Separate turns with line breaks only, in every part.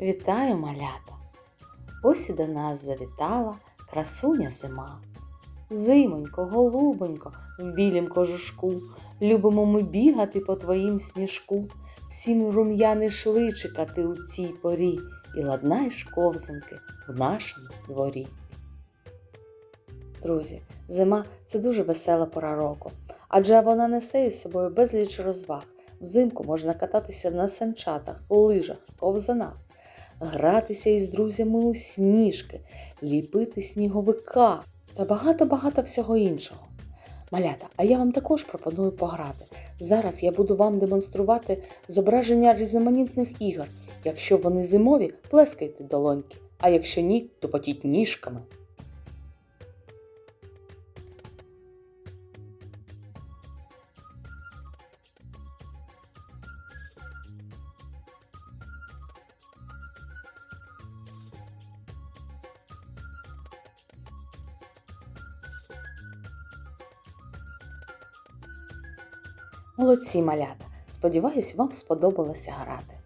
Вітаю, малята! Ось і до нас завітала красуня зима. Зимонько, голубонько, в білім кожушку, любимо ми бігати по твоїм сніжку, всім рум'яний личика ти у цій порі, і ладнаєш ковзанки в нашому дворі. Друзі, зима це дуже весела пора року, адже вона несе із собою безліч розваг. Взимку можна кататися на санчатах, лижах, ковзанах, гратися із друзями у сніжки, ліпити сніговика та багато-багато всього іншого. Малята, а я вам також пропоную пограти. Зараз я буду вам демонструвати зображення різноманітних ігор. Якщо вони зимові, плескайте долоньки, а якщо ні, то потіть ніжками. Молодці малята! Сподіваюсь, вам сподобалося грати.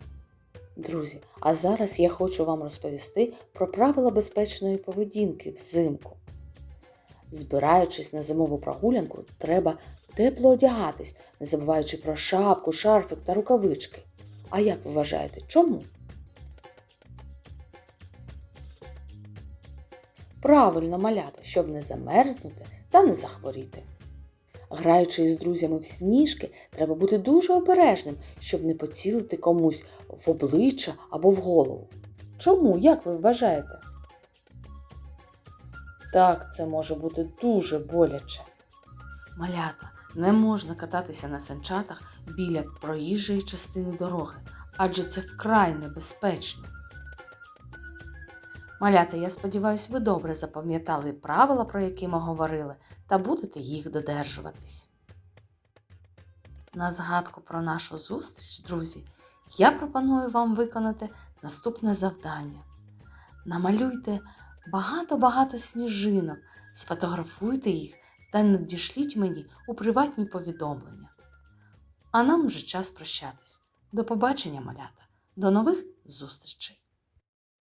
Друзі, а зараз я хочу вам розповісти про правила безпечної поведінки взимку. Збираючись на зимову прогулянку, треба тепло одягатись, не забуваючи про шапку, шарфик та рукавички. А як ви вважаєте, чому? Правильно малята, щоб не замерзнути та не захворіти. Граючи із друзями в сніжки, треба бути дуже обережним, щоб не поцілити комусь в обличчя або в голову. Чому, як ви вважаєте? Так, це може бути дуже боляче. Малята, не можна кататися на санчатах біля проїжджої частини дороги, адже це вкрай небезпечно. Малята, я сподіваюся, ви добре запам'ятали правила, про які ми говорили, та будете їх додержуватись. На згадку про нашу зустріч, друзі, я пропоную вам виконати наступне завдання. Намалюйте багато-багато сніжинок, сфотографуйте їх та надішліть мені у приватні повідомлення. А нам вже час прощатись. До побачення, малята, до нових зустрічей!